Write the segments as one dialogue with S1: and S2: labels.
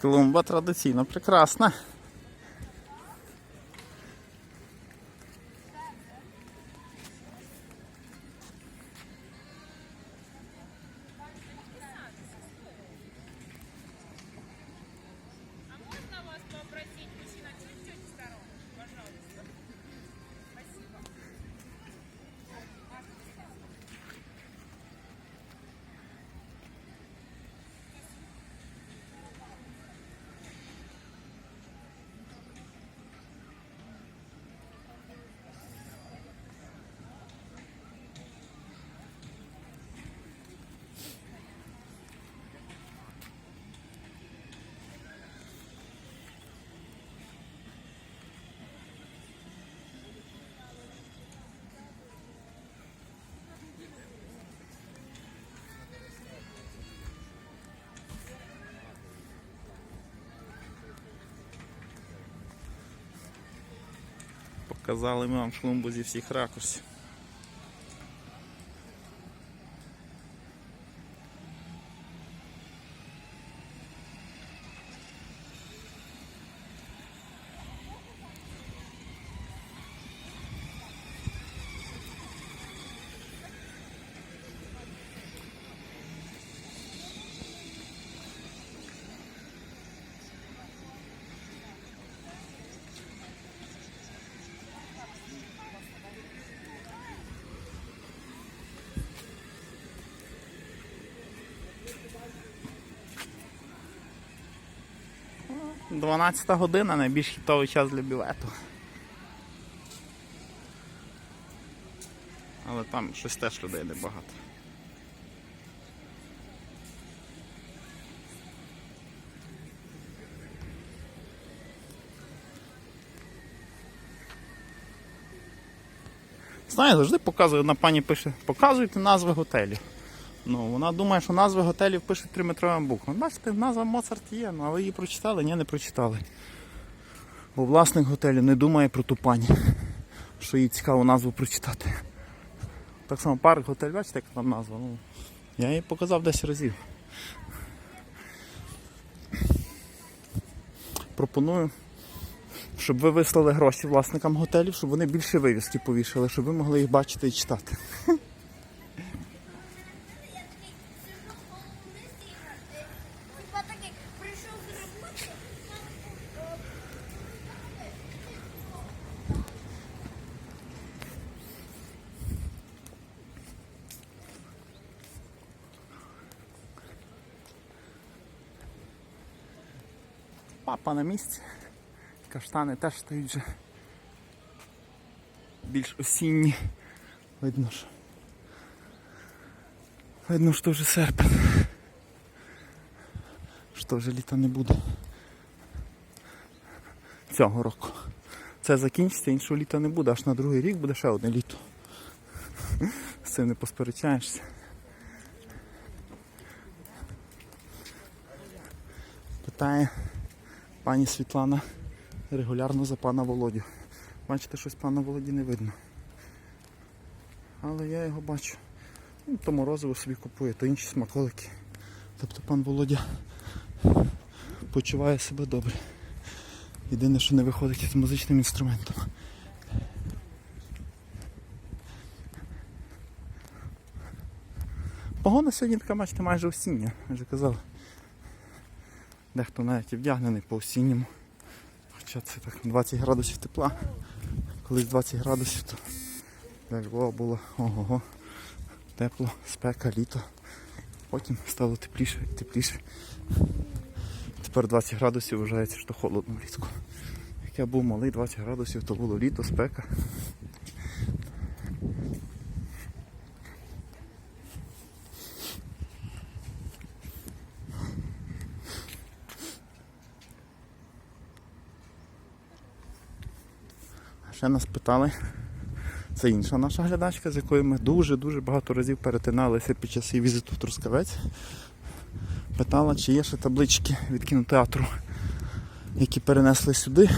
S1: Клумба традиційно прекрасна. Показали вам шлумбу зі всіх ракурсів. Дванадцята година найбільш хітовий час для білету. Але там щось теж людей небагато. Знаю, завжди показую, одна пані пише, показуйте назви готелів. Ну, вона думає, що назви готелів пишуть триметровим буквом. Бачите, назва Моцарт є, ну, а ви її прочитали? Ні, не прочитали. Бо власник готелю не думає про ту пані, що їй цікаво назву прочитати. Так само парк готель, бачите, як там назва. Ну, я її показав 10 разів. Пропоную, щоб ви вислали гроші власникам готелів, щоб вони більше вивіски повішали, щоб ви могли їх бачити і читати. Папа на місці. Каштани теж стоять вже більш осінні. Видно, що. Видно, що вже серпень. Що вже літа не буде. Цього року. Це закінчиться, іншого літа не буде, аж на другий рік буде ще одне літо. З цим не посперечаєшся. Питає пані Світлана регулярно за пана Володю. Бачите, щось пана Володі не видно. Але я його бачу. Ну, то морозиво собі купує, то інші смаколики. Тобто пан Володя почуває себе добре. Єдине, що не виходить з музичним інструментом. Погода сьогодні така, бачите, майже осіння, я вже казав. Дехто навіть і вдягнений по осінньому. Хоча це так 20 градусів тепла. Колись 20 градусів, то як Львова було ого-го. Тепло, спека, літо. Потім стало тепліше і тепліше. Тепер 20 градусів вважається, що холодно влітку. Як я був малий, 20 градусів, то було літо, спека. Ще нас питали, це інша наша глядачка, з якою ми дуже-дуже багато разів перетиналися під час її візиту в Трускавець. Питала, чи є ще таблички від кінотеатру, які перенесли сюди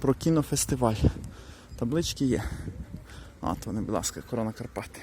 S1: про кінофестиваль. Таблички є. От вони, будь ласка, Корона Карпати.